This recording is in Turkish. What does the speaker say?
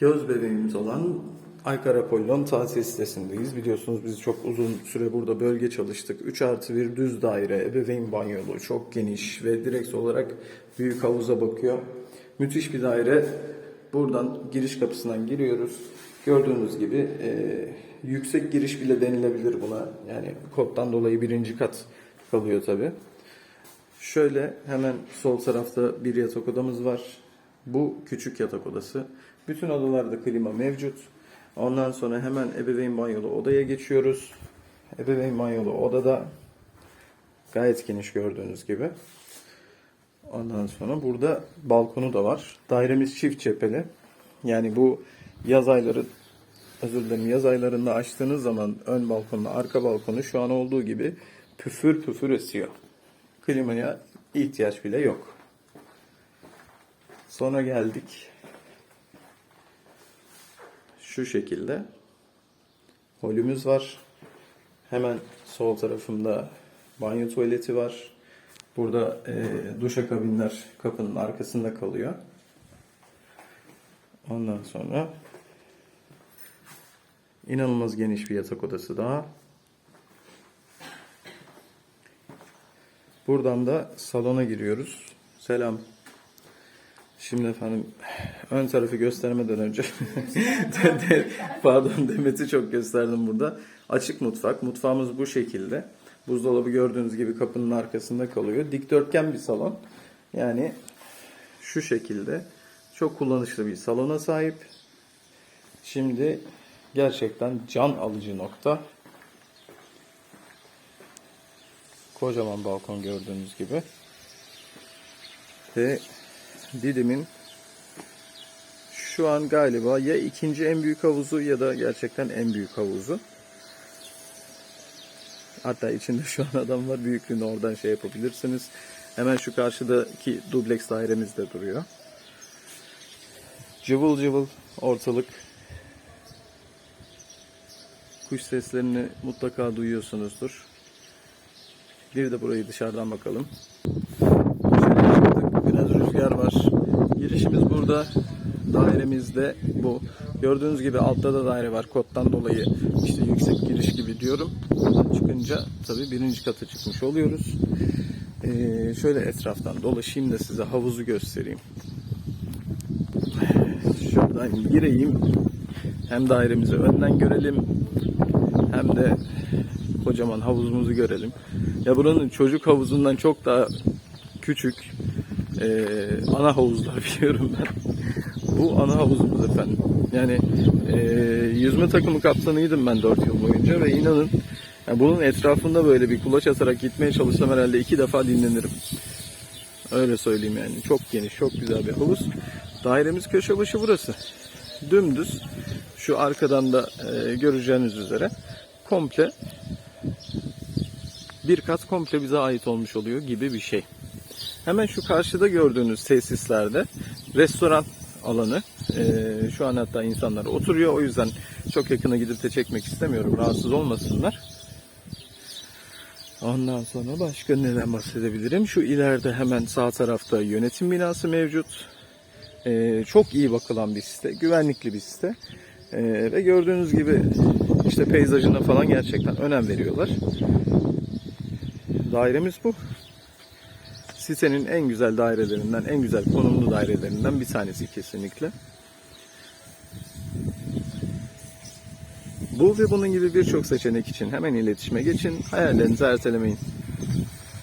Göz bebeğimiz olan Aykar Apollon tahsis sitesindeyiz. Biliyorsunuz biz çok uzun süre burada bölge çalıştık. 3 artı 1 düz daire, ebeveyn banyolu, çok geniş ve direkt olarak büyük havuza bakıyor. Müthiş bir daire. Buradan giriş kapısından giriyoruz. Gördüğünüz gibi e, yüksek giriş bile denilebilir buna. Yani koddan dolayı birinci kat kalıyor tabi. Şöyle hemen sol tarafta bir yatak odamız var. Bu küçük yatak odası. Bütün odalarda klima mevcut. Ondan sonra hemen ebeveyn banyolu odaya geçiyoruz. Ebeveyn banyolu odada gayet geniş gördüğünüz gibi. Ondan sonra burada balkonu da var. Dairemiz çift cepheli. Yani bu yaz ayları özür dilerim yaz aylarında açtığınız zaman ön balkonla arka balkonu şu an olduğu gibi püfür püfür esiyor. Klimaya ihtiyaç bile yok. Sonra geldik. Şu şekilde. Holümüz var. Hemen sol tarafımda banyo tuvaleti var. Burada e, duşakabinler kapının arkasında kalıyor. Ondan sonra inanılmaz geniş bir yatak odası daha. Buradan da salona giriyoruz. Selam. Şimdi efendim ön tarafı göstermeden önce pardon Demet'i çok gösterdim burada. Açık mutfak. Mutfağımız bu şekilde. Buzdolabı gördüğünüz gibi kapının arkasında kalıyor. Dikdörtgen bir salon. Yani şu şekilde çok kullanışlı bir salona sahip. Şimdi gerçekten can alıcı nokta. Kocaman balkon gördüğünüz gibi. Ve Didim'in şu an galiba ya ikinci en büyük havuzu ya da gerçekten en büyük havuzu. Hatta içinde şu an adam var. Büyüklüğünü oradan şey yapabilirsiniz. Hemen şu karşıdaki dubleks dairemiz de duruyor. Cıvıl cıvıl ortalık. Kuş seslerini mutlaka duyuyorsunuzdur. Bir de burayı dışarıdan bakalım. Rüzgar var. Girişimiz burada. Dairemiz de bu. Gördüğünüz gibi altta da daire var. Koddan dolayı işte yüksek giriş gibi diyorum. Buradan çıkınca tabii birinci kata çıkmış oluyoruz. Ee, şöyle etraftan dolaşayım da size havuzu göstereyim. Şuradan gireyim. Hem dairemizi önden görelim. Hem de kocaman havuzumuzu görelim. Ya buranın çocuk havuzundan çok daha küçük e, ana havuzlar biliyorum ben. Bu ana havuzumuz efendim. Yani e, yüzme takımı kaptanıydım ben 4 yıl boyunca ve inanın yani bunun etrafında böyle bir kulaç atarak gitmeye çalışsam herhalde iki defa dinlenirim. Öyle söyleyeyim yani. Çok geniş, çok güzel bir havuz. Dairemiz köşe başı burası. Dümdüz. Şu arkadan da e, göreceğiniz üzere komple bir kat komple bize ait olmuş oluyor gibi bir şey. Hemen şu karşıda gördüğünüz tesislerde restoran alanı. Ee, şu an hatta insanlar oturuyor. O yüzden çok yakına gidip de çekmek istemiyorum. Rahatsız olmasınlar. Ondan sonra başka neden bahsedebilirim? Şu ileride hemen sağ tarafta yönetim binası mevcut. Ee, çok iyi bakılan bir site. Güvenlikli bir site. Ee, ve gördüğünüz gibi işte peyzajına falan gerçekten önem veriyorlar. Dairemiz bu. Sitenin en güzel dairelerinden, en güzel konumlu dairelerinden bir tanesi kesinlikle. Bu ve bunun gibi birçok seçenek için hemen iletişime geçin. Hayallerinizi ertelemeyin.